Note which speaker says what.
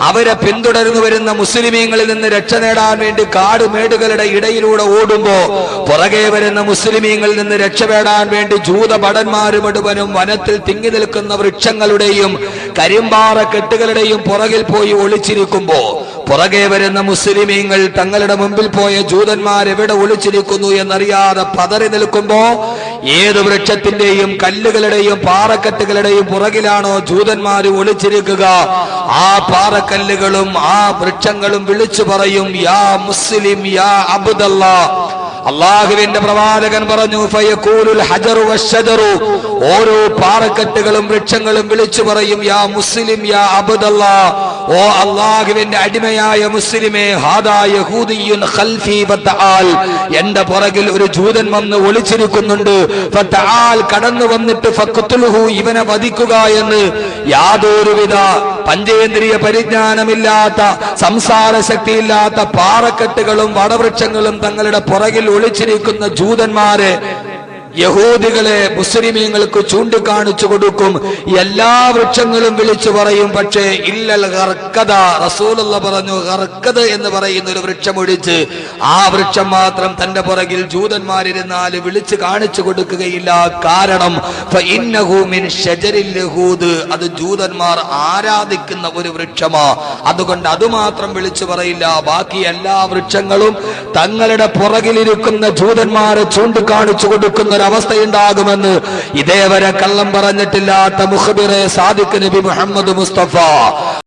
Speaker 1: അവരെ പിന്തുടർന്നു വരുന്ന മുസ്ലിമീങ്ങളിൽ നിന്ന് രക്ഷ നേടാൻ വേണ്ടി കാട് മേടുകളുടെ ഇടയിലൂടെ ഓടുമ്പോ പുറകെ വരുന്ന മുസ്ലിമീങ്ങളിൽ നിന്ന് രക്ഷപ്പെടാൻ വേണ്ടി ജൂത ഭടന്മാരും വനത്തിൽ തിങ്ങി നിൽക്കുന്ന വൃക്ഷങ്ങളുടെയും കരിമ്പാറ കെട്ടുകളുടെയും പുറകിൽ പോയി ഒളിച്ചിരിക്കുമ്പോ പുറകെ വരുന്ന മുസ്ലിമീങ്ങൾ തങ്ങളുടെ മുമ്പിൽ പോയ ജൂതന്മാർ എവിടെ ഒളിച്ചിരിക്കുന്നു എന്നറിയാതെ പതറി നിൽക്കുമ്പോ ഏത് വൃക്ഷത്തിന്റെയും കല്ലുകളുടെയും പാറക്കെട്ടുകളുടെയും പുറകിലാണോ ജൂതന്മാർ ഒളിച്ചിരിക്കുക? ആ പാറക്കല്ലുകളും ആ വൃക്ഷങ്ങളും വിളിച്ചു പറയും യാ മുസ്ലിം യാ അബ്ദല്ല. അള്ളാഹുവിന്റെ പ്രവാചകൻ പറഞ്ഞു ഓരോ പാറക്കെട്ടുകളും വൃക്ഷങ്ങളും വിളിച്ചു പറയും യാ മുസ്ലിം യാ അബ്ദല്ല. ഓ അള്ളാഹുവിന്റെ അടിമയായ മുസ്ലിമേ എന്റെ പുറകിൽ ഒരു ജൂതൻ വന്ന് ഒളിച്ചിരിക്കുന്നുണ്ട്. ഫതആൽ കടന്നു വന്നിട്ട് ഫഖ്തുൽഹു ഇവനെ വധിക്കുക എന്ന്. യാതൊരുവിധ പഞ്ചേന്ദ്രിയ പരിജ്ഞാനമില്ലാത്ത സംസാര ശക്തിയില്ലാത്ത പാറക്കെട്ടുകളും വടവൃക്ഷങ്ങളും തങ്ങളുടെ പുറകിൽ ഒളിച്ചിരിക്കുന്ന ജൂതന്മാരെ യഹൂദികളെ മുസ്ലിമീങ്ങൾക്ക് ചൂണ്ടിക്കാണിച്ചു കൊടുക്കും. എല്ലാ വൃക്ഷങ്ങളും വിളിച്ചു പറയും പക്ഷേ ഇല്ലൽ ഹർക്കഥ റസൂലുള്ള പറഞ്ഞു ഹർക്കത് എന്ന് പറയുന്ന ഒരു വൃക്ഷം ഒഴിച്ച് ആ വൃക്ഷം മാത്രം തന്റെ പുറകിൽ ജൂതന്മാരിരുന്നാൽ വിളിച്ചു കാണിച്ചു കൊടുക്കുകയില്ല. കാരണം അത് ജൂതന്മാർ ആരാധിക്കുന്ന ഒരു വൃക്ഷമാ. അതുകൊണ്ട് അത് മാത്രം വിളിച്ചു പറയില്ല. ബാക്കി എല്ലാ വൃക്ഷങ്ങളും തങ്ങളുടെ പുറകിലിരിക്കുന്ന ജൂതന്മാരെ ചൂണ്ടിക്കാണിച്ചു കൊടുക്കുന്ന ഒരു അവസ്ഥയുണ്ടാകുമെന്ന് ഇതേവരെ കള്ളം പറഞ്ഞിട്ടില്ലാത്ത മുഹബിറെ സാദിഖ് നബി മുഹമ്മദ് മുസ്തഫ.